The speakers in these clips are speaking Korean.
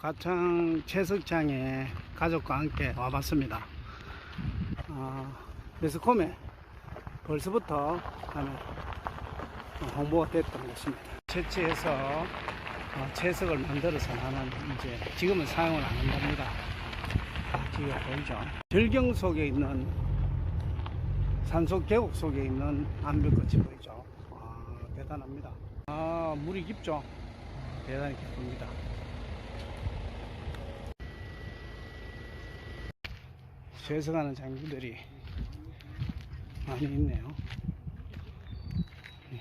가창 채석장에 가족과 함께 와봤습니다. 어, 매스컴에 벌써부터 홍보가 됐던 것입니다. 채취해서 어, 채석을 만들어서 나는 이제 지금은 사용을 안 한답니다. 지금 보이죠? 절경 속에 있는 산속 계곡 속에 있는 암벽꽃이 보이죠? 아, 대단합니다. 아, 물이 깊죠? 대단히 깊습니다. Sve서가는 장비들이 많이 있네요. 예.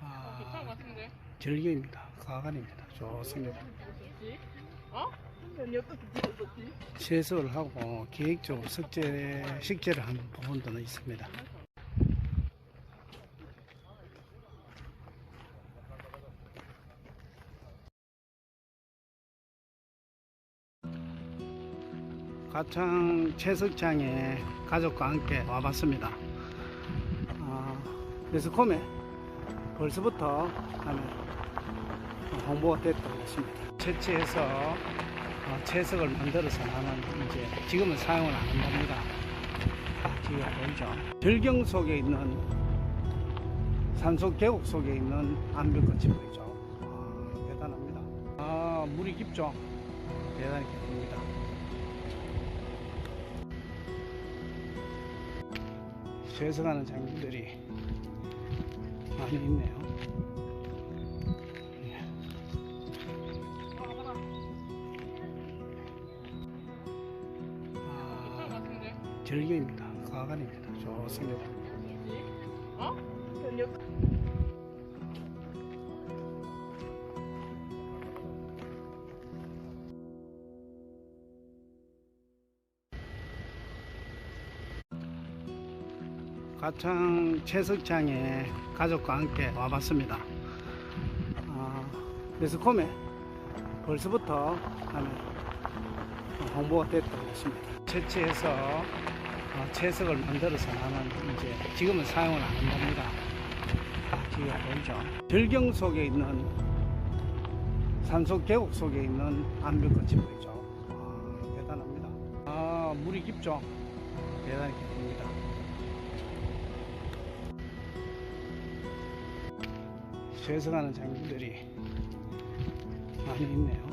아, 같은데? 절경입니다. 가관입니다. 좋습니다. 어? 세수를 하고 계획적으로 석재, 식재를 하는 부분도 있습니다. 가창 채석장에 가족과 함께 와봤습니다. 아, 매스컴에 벌써부터 하는 홍보가 됐던 것입니다. 채취해서 어, 채석을 만들어서 나는 이제 지금은 사용을 안 한답니다. 지금 보이죠? 절경 속에 있는 산속 계곡 속에 있는 암벽꽃이 보이죠? 아, 대단합니다. 아, 물이 깊죠? 대단히 깊습니다. Sve서가는 장비들이 많이 있네요. 예. 아, 같은데? 절경입니다. 가관입니다. 좋습니다. 어? 가창 채석장에 가족과 함께 와봤습니다. 아, 매스컴에 벌써부터 홍보가 됐던 것입니다. 채취해서 어, 채석을 만들어서 나는 이제 지금은 사용을 안 한답니다. 지금 보이죠? 절경 속에 있는 산속 계곡 속에 있는 암벽꽃이 보이죠? 아, 대단합니다. 아, 물이 깊죠? 대단히 깊습니다. Sve서가는 장비들이 많이 있네요.